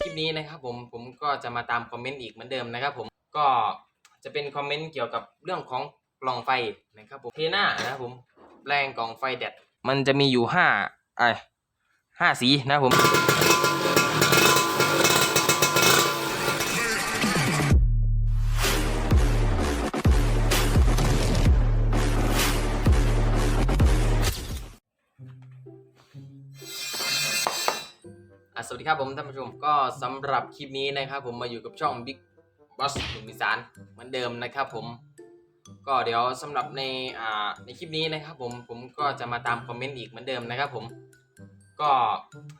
คลิปนี้นะครับผมผมก็จะมาตามคอมเมนต์อีกเหมือนเดิมนะครับ ผมก็จะเป็นคอมเมนต์เกี่ยวกับเรื่องของกล่องไฟนะครับผมเทน่านะครับผมแปลงกล่องไฟแดดมันจะมีอยู่ห้าไอห้าสีนะครับผม สวัสดีครับผมท่านผู้ชมก็สำหรับคลิปนี้นะครับผมมาอยู่กับช่อง Big Boss หนุ่มอีสานเหมือนเดิมนะครับผมก็เดี๋ยวสำหรับในอ่าในคลิปนี้นะครับผมผมก็จะมาตามคอมเมนต์อีกเหมือนเดิมนะครับผมก็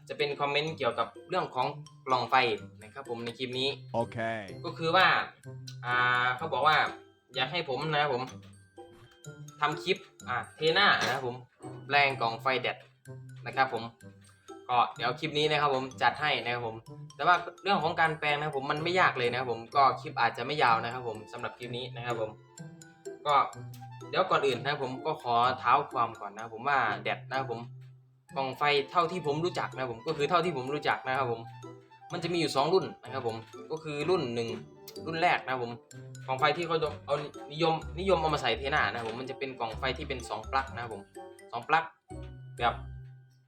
จะเป็นคอมเมนต์เกี่ยวกับเรื่องของกล่องไฟนะครับผมในคลิปนี้ Okay. ก็คือว่าอ่าเขาบอกว่าอยากให้ผมนะครับผมทำคลิปอ่าเทน่านะครับผมแปลงกล่องไฟแดดนะครับผม ก็เดี๋ยวคลิปนี้นะครับผมจัดให้นะครับผม แต่ว่าเรื่องของการแปลงนะครับผมมันไม่ยากเลยนะครับผมก็คลิปอาจจะไม่ยาวนะครับผมสำหรับคลิปนี้นะครับผม ก็เดี๋ยวก่อนอื่นนะครับผมก็ขอเท้าความก่อนนะครับผมว่าแดดนะครับผมกล่องไฟเท่าที่ผมรู้จักนะครับผมก็คือเท่าที่ผมรู้จักนะครับผม มันจะมีอยู่ 2 รุ่นนะครับผมก็คือรุ่นหนึ่งรุ่นแรกนะครับผมกล่องไฟที่เขาเอานิยมนิยมเอามาใส่เทน่านะครับผมมันจะเป็นกล่องไฟที่เป็น 2 ปลั๊กนะครับผมสองปลั๊กแบบ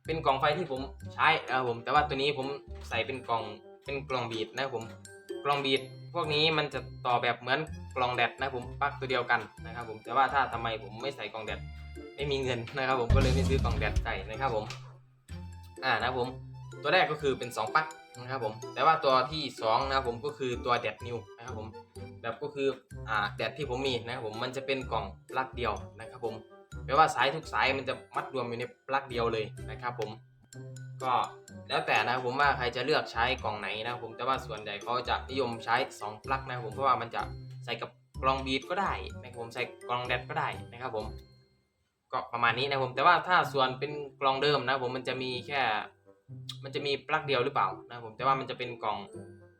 เป็นกล่องไฟที่ผมใช้นะครับผมแต่ว่าตัวนี้ผมใส่เป็นกล่องเป็นกล่องบีดนะครับผมกล่องบีดพวกนี้มันจะต่อแบบเหมือนกล่องแดดนะครับผมปลั๊กตัวเดียวกันนะครับผมแต่ว่าถ้าทำไมผมไม่ใส่กล่องแดดไม่มีเงินนะครับผมก็เลยไม่ซื้อกล่องแดดใส่นะครับผมอ่านะครับผมตัวแรกก็คือเป็น 2ปลั๊กนะครับผมแต่ว่าตัวที่2นะครับผมก็คือตัวแดดนิวนะครับผมแบบก็คืออ่าแดดที่ผมมีนะครับผมมันจะเป็นกล่องลักเดียวนะครับผม แปลว่าสายทุกสายมันจะมัดรวมอยู่ในปลั๊กเดียวเลยนะครับผมก็แล้วแต่นะผมว่าใครจะเลือกใช้กล่องไหนนะผมแต่ว่าส่วนใหญ่เขาจะนิยมใช้ 2 ปลั๊กนะผมเพราะว่ามันจะใส่กับกล่องบีดก็ได้นะครับผมใส่กล่องแดดก็ได้นะครับผม ก็ประมาณนี้นะผมแต่ว่าถ้าส่วนเป็นกล่องเดิมนะผมมันจะมีแค่ มันจะมีปลั๊กเดียวหรือเปล่านะผมแต่ว่ามันจะเป็นกล่อง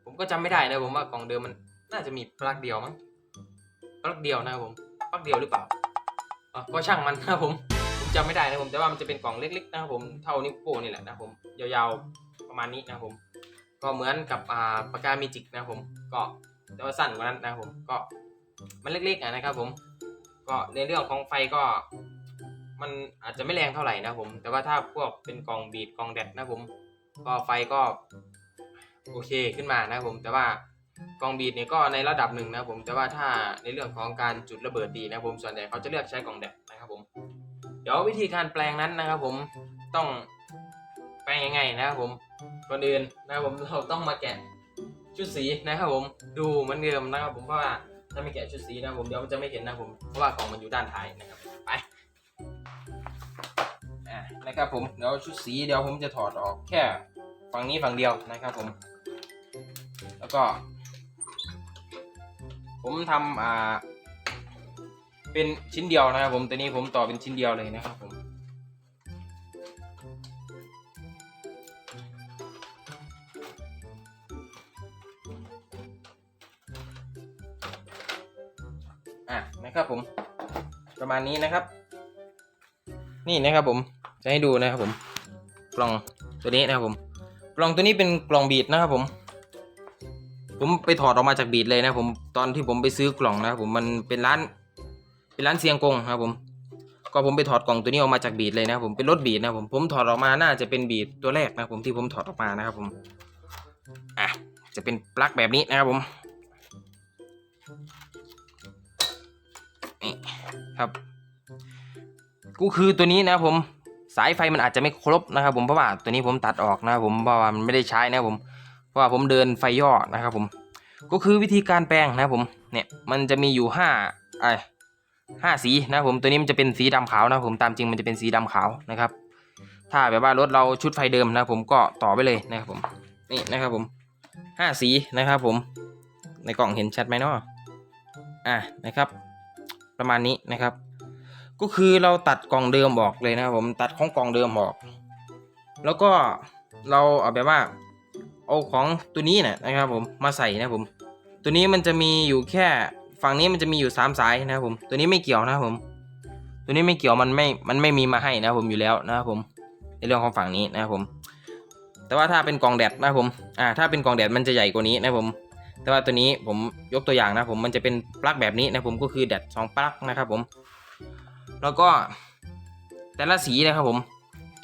ผมก็จำไม่ได้นะผมว่ากล่องเดิมมันน่าจะมีปลั๊กเดียวมั้งปลั๊กเดียวนะครับผมปลั๊กเดียวหรือเปล่า อะก็ช่างมันนะครับผมผมจำไม่ได้นะผมแต่ว่ามันจะเป็นกล่องเล็ก ๆ นะครับผมเท่านิ้วโป้งนี่แหละนะครับผมยาวๆประมาณนี้นะครับผม ก็เหมือนกับอ่าปากกาเมจิกนะครับผมก็แต่ว่าสั้นกว่านั้นนะครับผมก็มันเล็กๆนะครับผม ก็ในเรื่องของไฟก็มันอาจจะไม่แรงเท่าไหร่นะผม แต่ว่าถ้าพวกเป็นกล่องบีดกล่องแดดนะผม ก็ไฟก็โอเคขึ้นมานะผม แต่ว่า กล่องบีดเนี่ยก็ในระดับหนึ่งนะผมแต่ว่าถ้าในเรื่องของการจุดระเบิดดีนะผมส่วนใหญ่เขาจะเลือกใช้กล่องแดดนะครับผมเดี๋ยววิธีการแปลงนั้นนะครับผมต้องแปลงยังไงนะครับผมก่อนอื่นนะครับผมเราต้องมาแกะชุดสีนะครับผมดูเหมือนเดิมนะครับผมเพราะว่าถ้าไม่แกะชุดสีนะครับผมเดี๋ยวมันจะไม่เห็นนะครับผมเพราะว่ากล่องมันอยู่ด้านท้ายนะครับไปนะครับผมเดี๋ยวชุดสีเดี๋ยวผมจะถอดออกแค่ฝั่งนี้ฝั่งเดียวนะครับผม แล้วก็ ผมทำอ่า เป็นชิ้นเดียวนะครับผมตัวนี้ผมต่อเป็นชิ้นเดียวเลยนะครับผมอะนะครับผม ประมาณนี้นะครับ นี่นะครับผมจะให้ดูนะครับผมกล่องตัวนี้นะครับผมกล่องตัวนี้เป็นกล่องบีดนะครับผม ผมไปถอดออกมาจากบีดเลยนะผมตอนที่ผมไปซื้อกล่องนะครับผมมันเป็นร้าน เป็นร้านเซียงกงนะครับผม ก็ผมไปถอดกล่องตัวนี้ออกมาจากบีดเลยนะผมเป็นรถบีดนะผมผมถอดออกมาน่าจะเป็นบีดตัวแรกนะผมที่ผมถอดออกมานะครับผมอะจะเป็นปลั๊กแบบนี้นะครับผมนี่ครับ ก็คือตัวนี้นะผมสายไฟมันอาจจะไม่ครบนะครับผมเพราะว่าตัวนี้ผมตัดออกนะครับผมเพราะว่ามันไม่ได้ใช้นะครับผม เพราะว่าผมเดินไฟย่อนะครับผมก็คือวิธีการแปลงนะผมเนี่ยมันจะมีอยู่ห้าไอห้าสีนะผมตัวนี้มันจะเป็นสีดำขาวนะผมตามจริงมันจะเป็นสีดำขาวนะครับ ถ้าแบบว่ารถเราชุดไฟเดิมนะผมก็ต่อไปเลยนะครับผมนี่นะครับผมห้าสีนะครับผม ในกล่องเห็นชัดไหมเนาะอะนะครับ ประมาณนี้นะครับ ก็คือเราตัดกล่องเดิมออกเลยนะครับผมตัดของกล่องเดิมออก แล้วก็เราเอาแบบว่า เอาของตัวนี้นะนะครับผมมาใส่นะผม ตัวนี้มันจะมีอยู่แค่ฝั่งนี้มันจะมีอยู่สามสายนะครับผม ตัวนี้ไม่เกี่ยวนะครับผม ตัวนี้ไม่เกี่ยวมันไม่มันไม่มีมาให้นะครับผมอยู่แล้วนะครับผม ในเรื่องของฝั่งนี้นะครับผมแแต่ว่าถ้าเป็นกล่องแดดนะครับผมอ่าถ้าเป็นกล่องแดดมันจะใหญ่กว่านี้นะครับผม แต่ว่าตัวนี้ผมยกตัวอย่างนะผมมันจะเป็นปลั๊กแบบนี้นะผมก็คือแดดสองปลั๊กนะครับผม แล้วก็แต่ละสีนะครับผม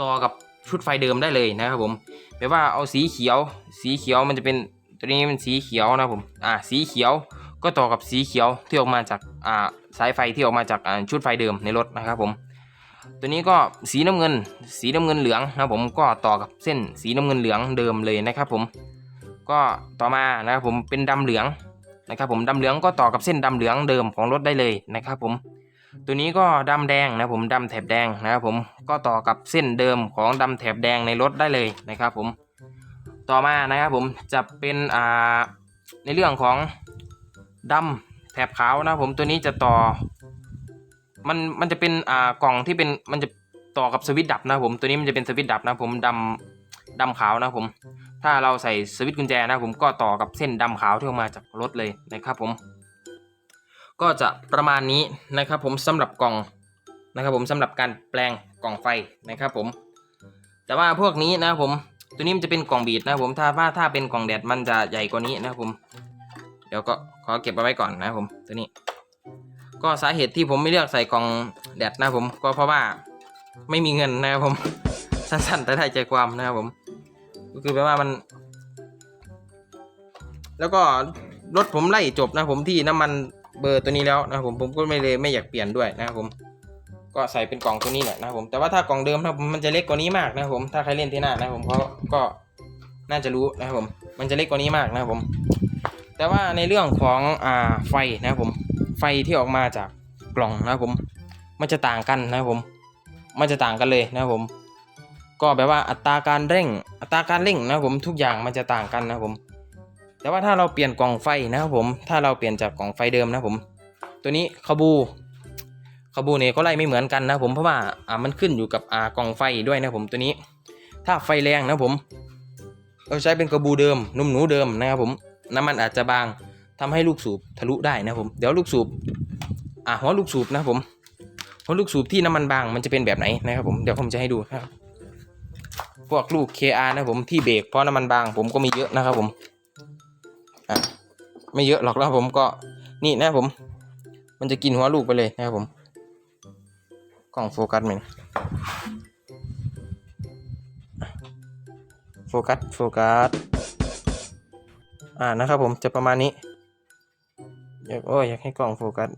ต่อกับ ชุดไฟเดิมได้เลยนะครับผมแปลว่าเอาสีเขียว สีเขียวมันจะเป็นตัวนี้เป็นสีเขียวนะครับผมอ่าสีเขียวก็ต่อกับสีเขียวที่ออกมาจากอ่าสายไฟที่ออกมาจากอ่าชุดไฟเดิมในรถนะครับผม ตัวนี้ก็สีน้ำเงิน สีน้ำเงินเหลืองนะครับผมก็ต่อกับเส้นสีน้ำเงินเหลืองเดิมเลยนะครับผม ก็ต่อมานะครับผมเป็นดำเหลืองนะครับผมดำเหลืองก็ต่อกับเส้นดำเหลืองเดิมของรถได้เลยนะครับผม ตัวนี้ก็ดำแดงนะผมดำแถบแดงนะครับผมก็ต่อกับเส้นเดิมของดำแถบแดงในรถได้เลยนะครับผมต่อมานะครับผมจะเป็นอ่าในเรื่องของดำแถบขาวนะผมตัวนี้จะต่อ มันมันจะเป็นอ่ากล่องที่เป็นมันจะต่อกับสวิตช์ดับนะผมตัวนี้มันจะเป็นสวิตช์ดับนะผมดำดำขาวนะผม ถ้าเราใส่สวิตช์กุญแจนะผมก็ต่อกับเส้นดำขาวที่ออกมาจากรถเลยนะครับผม ก็จะประมาณนี้นะครับผมสำหรับกล่องนะครับผมสำหรับการแปลงกล่องไฟนะครับผม แต่ว่าพวกนี้นะผมตัวนี้มันจะเป็นกล่องบีดนะผมถ้าว่าถ้าเป็นกล่องแดดมันจะใหญ่กว่านี้นะผมเดี๋ยวก็ขอเก็บเอาไว้ก่อนนะผมตัวนี้ ก็สาเหตุที่ผมไม่เลือกใส่กล่องแดดนะผมก็เพราะว่าไม่มีเงินนะครับผมสั้นๆ แต่ได้ใจความนะครับผม ก็คือแปลว่ามัน แล้วก็รถผมไล่จบนะผมที่น้ำมัน เบอร์ตัวนี้แล้วนะครับผมผมก็ไม่เลยไม่อยากเปลี่ยนด้วยนะครับผมก็ใส่เป็นกล่องตัวนี้แหละนะครับผมแต่ว่าถ้ากล่องเดิมนะผมมันจะเล็กกว่านี้มากนะครับผมถ้าใครเล่นที่หน้านะครับผมเขาก็น่าจะรู้นะครับผมมันจะเล็กกว่านี้มากนะครับผม แต่ว่าในเรื่องของอ่าไฟนะครับผมไฟที่ออกมาจากกล่องนะครับผม มันจะต่างกันนะครับผม มันจะต่างกันเลยนะครับผม ก็แปลว่าอัตราการเร่ง อัตราการเร่งนะครับผมทุกอย่างมันจะต่างกันนะครับผม แต่ว่าถ้าเราเปลี่ยนกล่องไฟนะครับผม ถ้าเราเปลี่ยนจากกล่องไฟเดิมนะผม ตัวนี้คาบูคาบูเนี่ยก็ไล่ไม่เหมือนกันนะผม เพราะว่าอ่ามันขึ้นอยู่กับอ่ากล่องไฟด้วยนะผมตัวนี้ ถ้าไฟแรงนะผม เราใช้เป็นกระบูเดิมนุ่มหนูเดิมนะครับผม น้ำมันอาจจะบางทำให้ลูกสูบทะลุได้นะผม เดี๋ยวลูกสูบ อ่าหัวลูกสูบนะผมหัวลูกสูบที่น้ำมันบางมันจะเป็นแบบไหนนะครับผม เดี๋ยวผมจะให้ดูนะครับ พวกลูก KR นะผมที่เบรกเพราะน้ำมันบาง ผมก็มีเยอะนะครับผม อะไม่เยอะหรอกนะครับผมก็นี่นะผม มันจะกินหัวลูกไปเลยนะครับผมกล้องโฟกัสมันโฟกัส โฟกัส อ่านะครับผมจะประมาณนี้ อยากโอ้ยอยากให้กล้องโฟกัส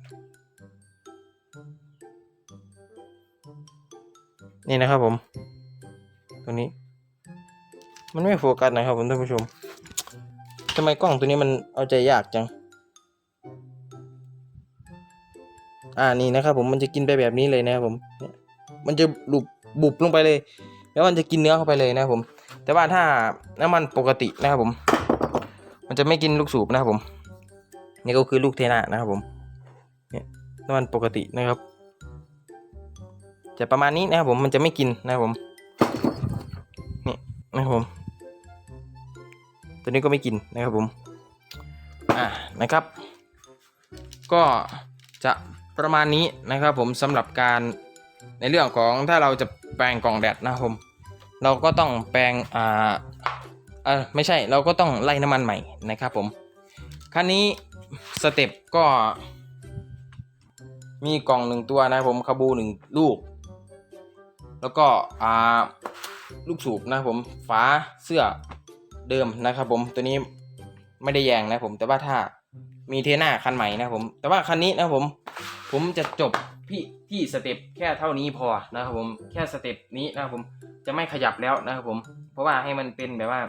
นี่นะครับผมตรงนี้ มันไม่โฟกัสนะครับผมท่านผู้ชมำไมกล้องตัวนี้มันเอาใจยากจัง อ่านี่นะครับผมมันจะกินไปแบบนี้เลยนะครับผม มันจะบุบบุบลงไปเลย แล้วมันจะกินเนื้อเข้าไปเลยนะครับผม แต่ว่าถ้าน้ำมันปกตินะครับผม มันจะไม่กินลูกสูบนะครับผม นี่ก็คือลูกเทน่านะครับผมเนี่ยน้ำมันปกตินะครับ จะประมาณนี้นะครับผมมันจะไม่กินนะครับผมนี่นะครับผม ตัวนี้ก็ไม่กินนะครับผมอ่านะครับ ก็จะประมาณนี้นะครับผมสำหรับการในเรื่องของถ้าเราจะแปลงกล่องแดดนะครับผมเราก็ต้องแปลงอ่าเออไม่ใช่เราก็ต้องไล่น้ำมันใหม่นะครับผมคันนี้สเต็ปก็ มีกล่องหนึ่งตัวนะครับผมคาบูหนึ่งลูก แล้วก็อ่าลูกสูบนะครับผมฝาเสื้อ เดิมนะครับผมตัวนี้ไม่ได้แยงนะผม แต่ว่าถ้ามีเทน่าคันใหม่นะผม แต่ว่าคันนี้นะผม ผมจะจบพี่ที่สเต็ปแค่เท่านี้พอนะครับผมแค่สเต็ปนี้นะครับผมจะไม่ขยับแล้วนะครับผม เพราะว่าให้มันเป็นแบบว่า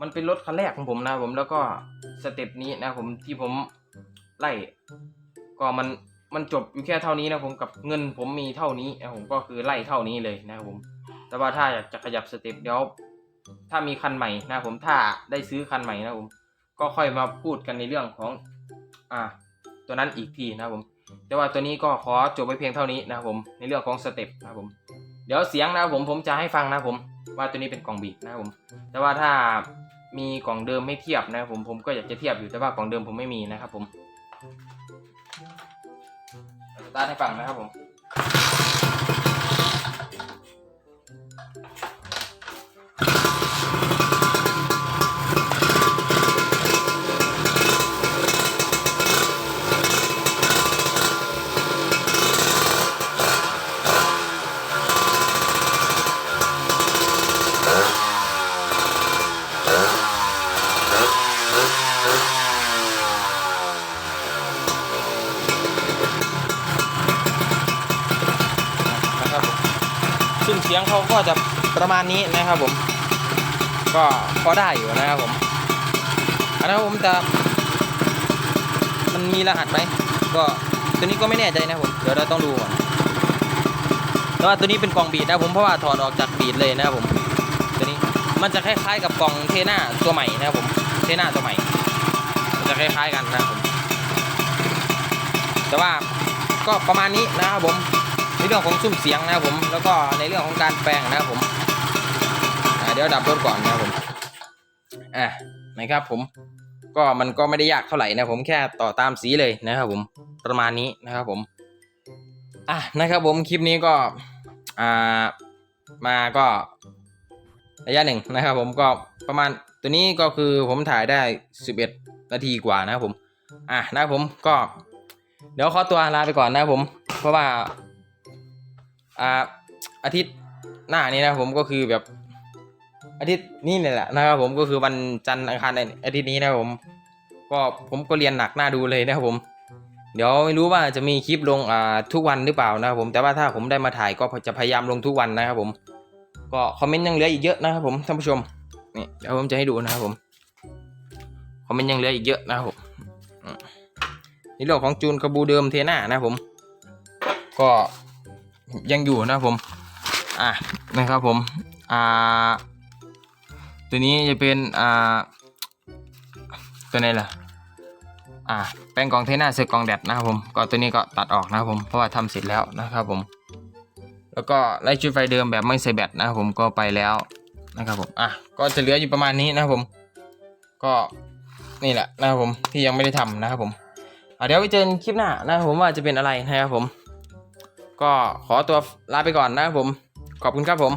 มันเป็นรถคันแรกของผมนะผมแล้วก็สเต็ปนี้นะผมที่ผมไล่ก็มันมันจบอยู่แค่เท่านี้นะผมกับเงินผมมีเท่านี้นะผมก็คือไล่เท่านี้เลยนะครับผม แต่ว่าถ้าอยากจะขยับสเต็ปเดี๋ยว ถ้ามีคันใหม่นะผมถ้าได้ซื้อคันใหม่นะผมก็ค่อยมาพูดกันในเรื่องของอ่าตัวนั้นอีกทีนะผมแต่ว่าตัวนี้ก็ขอจบไปเพียงเท่านี้นะผมในเรื่องของสเต็ปนะผมเดี๋ยวเสียงนะผมผมจะให้ฟังนะผมว่าตัวนี้เป็นกล่องบีบนะผม แต่ว่าถ้ามีกล่องเดิมให้เทียบนะผมผมก็อยากจะเทียบอยู่แต่ว่ากล่องเดิมผมไม่มีนะครับผมสตาร์ทให้ฟังนะครับผม สียงเขาก็จะประมาณนี้นะครับผม ก็พอได้อยู่นะครับผมอันนั้นผมจะมันมีรหัสไหมก็ตัวนี้ก็ไม่แน่ใจนะผมเดี๋ยวเราต้องดูก่อนแต่ว่าตัวนี้เป็นกล่องบีดนะผมเพราะว่าถอดออกจากบีดเลยนะครับผมตัวนี้มันจะคล้ายๆ กับกล่องเทน่าตัวใหม่นะครับผมเทน่าตัวใหม่มันจะคล้ายๆกันนะครับผมแต่ว่าก็ประมาณนี้นะครับผม ในเรื่องของซุ้มเสียงนะครับผม แล้วก็ในเรื่องของการแปลงนะครับผมเดี๋ยวดับรถก่อนนะครับผมอะนะครับผมก็มันก็ไม่ได้ยากเท่าไหร่นะผมแค่ต่อตามสีเลยนะครับผมประมาณนี้นะครับผมอะนะครับผมคลิปนี้ก็อ่ามาก็ระยะหนึ่งนะครับผมก็ประมาณตัวนี้ก็คือผมถ่ายได้ 11 นาทีกว่านะครับผมอะนะครับผมก็ เดี๋ยวขอตัวลาไปก่อนนะครับผม เพราะว่า อ่าอาทิตย์หน้านี้นะผมก็คือแบบอาทิตย์นี้เนี่ยแหละนะครับผมก็คือวันจันทร์อังคารอาทิตย์นี้นะครับผม ก็ผมก็เรียนหนักหน้าดูเลยนะครับผม เดี๋ยวไม่รู้ว่าจะมีคลิปลงอ่าทุกวันหรือเปล่านะครับผมแต่ว่าถ้าผมได้มาถ่ายก็จะพยายามลงทุกวันนะครับผม ก็คอมเมนต์ยังเหลืออีกเยอะนะครับผมท่านผู้ชมนี่เดี๋ยวผมจะให้ดูนะครับผมคอมเมนต์ยังเหลืออีกเยอะนะครับผมอืมในเรื่องของจูนกระบูเดิมเทน่านะครับผม ก็ ยังอยู่นะผม อะนะครับผม อ่า ตัวนี้จะเป็น อ่า ตัวไหนล่ะ อ่า แป้งกองเทน่าเสือกองแดดนะครับผม ก็ตัวนี้ก็ตัดออกนะครับผม เพราะว่าทำเสร็จแล้วนะครับผม แล้วก็ไล่ชุดไฟเดิมแบบไม่ใส่แบตนะครับผม ก็ไปแล้วนะครับผม อะ ก็จะเหลืออยู่ประมาณนี้นะครับผม ก็นี่แหละนะครับผมที่ยังไม่ได้ทำนะครับผมเดี๋ยวไปเจอกันคลิปหน้านะครับผมว่าจะเป็นอะไรนะครับผม ก็ขอตัวลาไปก่อนนะครับผม ขอบคุณครับผม